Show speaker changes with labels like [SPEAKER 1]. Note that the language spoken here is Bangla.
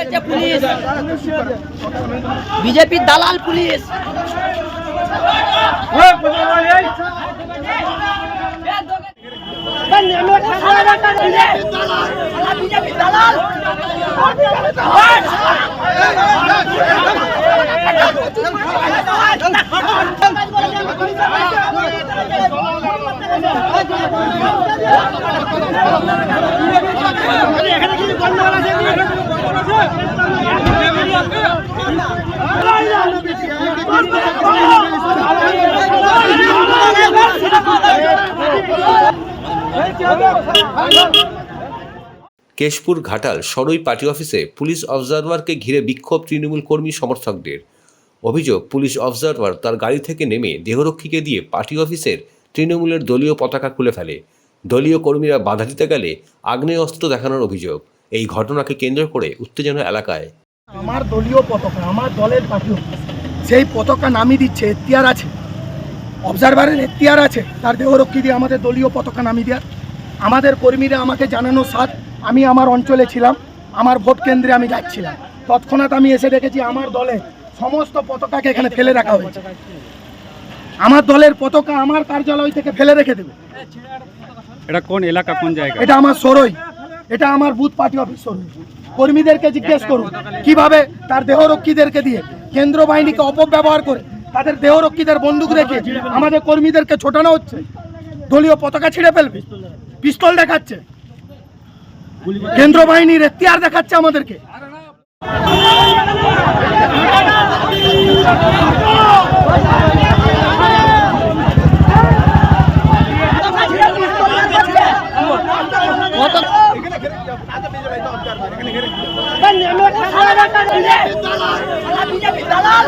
[SPEAKER 1] করেছে পুলিশ। বিজেপির দালাল পুলিশ। বিজেপির দালাল
[SPEAKER 2] কেশপুর ঘাটাল সরই পার্টি অফিসে পুলিশ অবজারভারকে ঘিরে বিক্ষোভ তৃণমূল কর্মী সমর্থকদের। অভিযোগ, পুলিশ অবজারভার তার গাড়ি থেকে নেমে দেহরক্ষীকে দিয়ে পার্টি অফিসের তৃণমূলের দলীয় পতাকা খুলে ফেলে। দলীয় কর্মীরা বাধা দিতে গেলে আগ্নেয় অস্ত্র দেখানোর অভিযোগ। এই ঘটনাকে কেন্দ্র করে উত্তেজনা এলাকায়।
[SPEAKER 3] আমার দলীয় পতাকা আমার দলের পার্টি সেই পতাকা নামিয়ে দিচ্ছে এখতিয়ার আছে। অবজারভারের এখতিয়ার আছে তার দেহরক্ষী দিয়ে আমাদের দলীয় পতাকা নামিয়ে দেওয়ার। আমাদের কর্মীরা আমাকে জানানো সাথ আমি আমার অঞ্চলে ছিলাম আমার ভোট কেন্দ্রে আমি যাচ্ছিলাম। তৎক্ষণাৎ আমি এসে দেখেছি আমার দলে সমস্ত পতাকাকে এখানে ফেলে রাখা হয়েছে। আমার দলের পতাকা আমার কার্যালয় থেকে ফেলে রেখে দেবে।
[SPEAKER 4] এটা কোন এলাকা কোন জায়গা?
[SPEAKER 3] এটা আমার সরই। এটা আমার বুথ পার্টি অফিস কর্মীদেরকে জিজ্ঞেস করুন, কীভাবে তার দেহরক্ষীদেরকে দিয়ে কেন্দ্র বাহিনীকে অপব্যবহার করে তাদের দেহরক্ষীদের বন্দুক রেখে আমাদের কর্মীদেরকে ছোটানো হচ্ছে? দলীয় পতাকা ছিঁড়ে ফেলবে, পিস্তল দেখাচ্ছে, কেন্দ্র বাহিনীর এখতিয়ার দেখাচ্ছে আমাদেরকে।
[SPEAKER 1] বিজেপির দালাল!